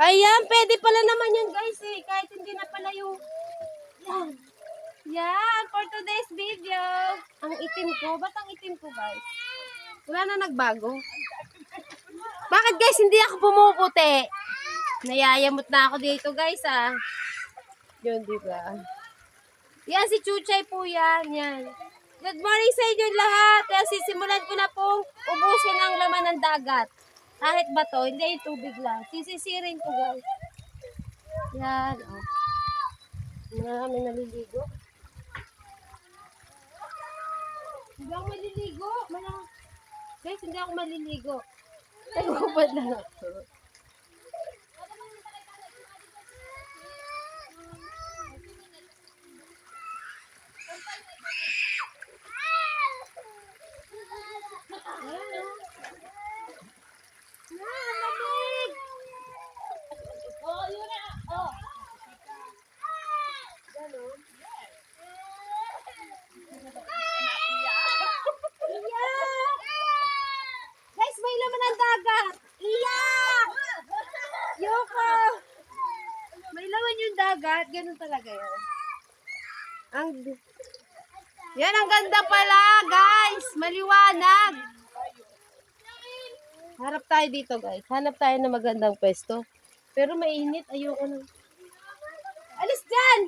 Ayan, pwede pala naman yan guys eh. Kahit hindi na pala yung... Yan. Yan, for today's video. Ang itim ko. Ba't ang itim ko guys? Wala na nagbago. Bakit guys, hindi ako pumuputi? Nayayamot na ako dito guys ah. Yun, di ba? Yan, si Chuchay po yan. Yan. Good morning sa inyo lahat. Kaya sisimulan ko na pong ubusin ang laman ng dagat. Kahit ba to, hindi yung tubig lang. Sisisirin ko guys. Yan. Oh. Marami naliligo. Hindi ako maliligo. Mala... Guys, hindi ako maliligo. Nagubad lang ako. Ayan, oh. Ah, ang lamig! Oh, yun na. Oh. Ganon. Iyak! Guys, may laman ang dagat! Iyak! Yoko! May laman yung dagat. Ganun talaga yun. Ang... Yan, ang ganda pala, guys! Maliwanag! Harap tayo dito, guys. Hanap tayo ng magandang pwesto. Pero mainit. Ayoko na. Alis dyan!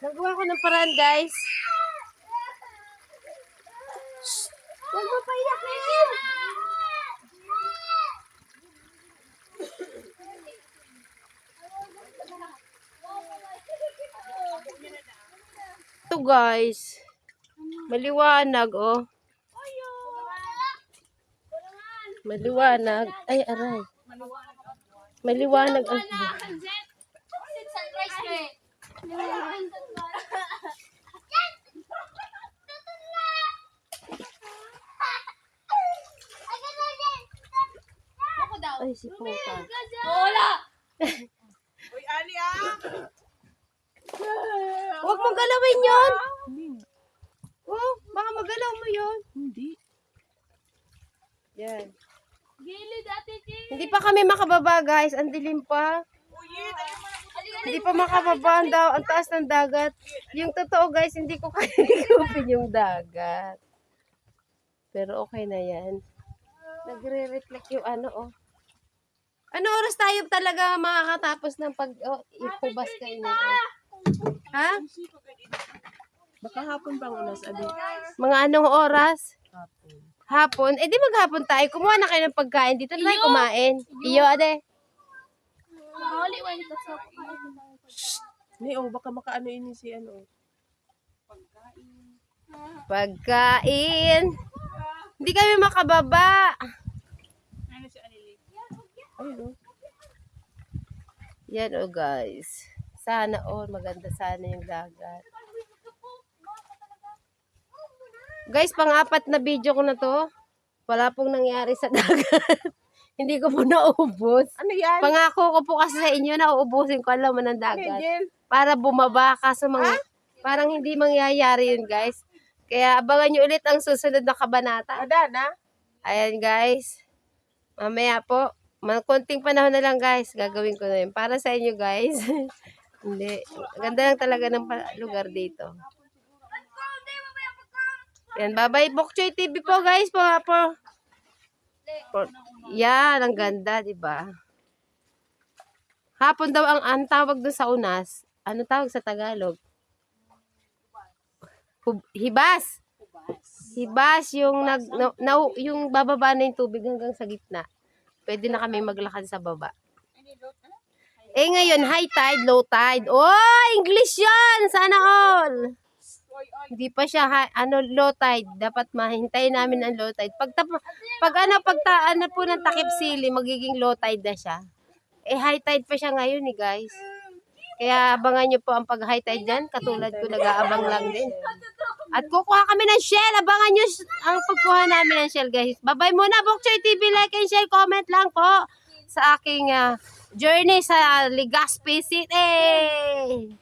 Nagawa ko ng paraan, guys. Shh! Huwag mo pa Guys. Maliwanag, oh. Maliwanag. Ay, aray. Maliwanag ang... Ay, si Puta. Uy, Ali ah! Huwag mong galawin yun! Oh, baka magalaw mo yun. Hindi. Yan. Gilid ate Jay. Hindi pa kami makababa, guys. Ang dilim pa. Hindi pa makababa ang, daw, ang taas ng dagat. Yung totoo, guys, hindi ko kaya yung dagat. Pero okay na yan. Nagre-reflect yung ano, oh. Ano oras tayo talaga makakatapos ng pag... Oh, kayo niya, oh. Ha? Baka hapon bang unas, Ali? Mga anong oras? Hapon. Hapon? Eh, di maghapon tayo. Kumuha na kayo ng pagkain. Dito na tayo kumain. Iyo, ade. Ni, oh, baka makaano ini si ano. Pagkain. Hindi kami makababa. Ayun, oh. Yan oh guys. Sana all maganda sana yung dagat. Guys, pang-apat na video ko na to. Wala pong nangyari sa dagat. Hindi ko po naubos. Ano yan? Pangako ko po kasi sa inyo na uubusin ko alam mo ng Ano dagat. Para bumaba ka sa mga... Parang hindi mangyayari yun guys. Kaya abangan nyo ulit ang susunod na kabanata. Ada na? Ayan guys. Mamaya po. Mga konting panahon na lang guys. Gagawin ko na yun. Para sa inyo guys. Hindi. Ganda lang talaga ng lugar dito. Yan. Bye-bye Bokchoy TV po guys. Po, po. po. Yan. Ang ganda. di ba? Hapon daw ang, ang tawag doon sa unas. Ano tawag sa Tagalog? Hub- Hibas. Hibas yung nag na, na- yung bababa na yung tubig hanggang sa gitna. Pwede na kami maglakad sa baba. Eh ngayon, high tide, low tide. Oh, English 'yan. Sana all. Hindi pa siya hi- ano low tide. Dapat mahintay namin ang low tide. Pag pag ano pag ta- ano po ng takip sili, magiging low tide na siya. Eh high tide pa siya ngayon eh, guys. Kaya abangan niyo po ang pag high tide diyan, katulad ko nag-aabang lang din. At kukuha kami ng shell. Abangan nyo ang pagkuha namin ng shell, guys. Bye-bye muna, Bokchoy TV. Like and share, comment lang po sa aking ah, journey sa Legazpi City.